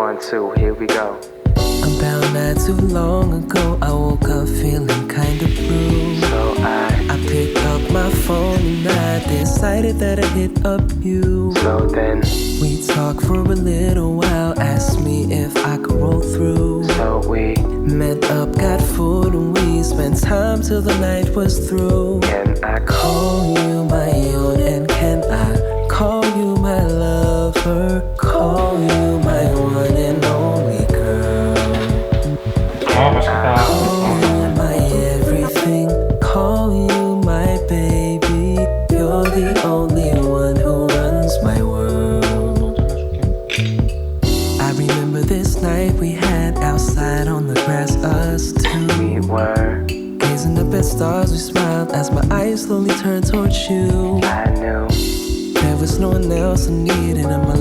we go. About not too long ago, I woke up feeling kinda blue. So I, I picked up my phone and I decided that I'd hit up you. so then, We talked for a little while, asked me if I could roll through. so we Met up, got food, and we spent time till the night was through. can I? Call you my own, and can I call you my lover? Call you my one and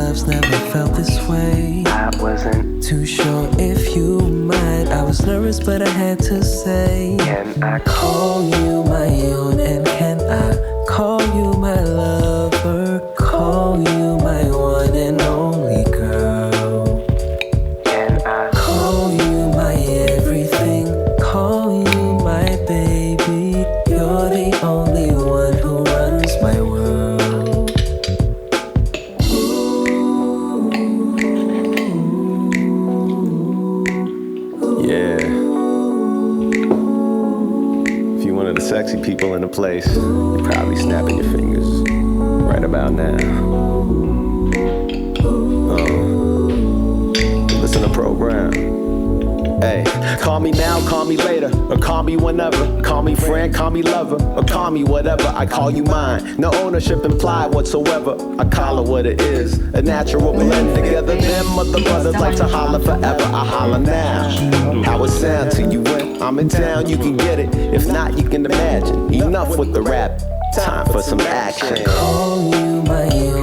love's never felt this way. I wasn't. Too sure if you might. I was nervous, but I had to say, Can I call? Call you my own, and can I call you my lover? Of the sexy people in the place, you're probably snapping your fingers right about now. Call me now, call me later, or call me whenever. Call me friend, call me lover, or call me whatever. I call you mine. No ownership implied whatsoever. I call it what it is. A natural blend together. Them other brothers like to holler forever. I holler now. How it sound to you when I'm in town, you can get it. If not, you can imagine. Enough with the rap. Time for some action. Call you my can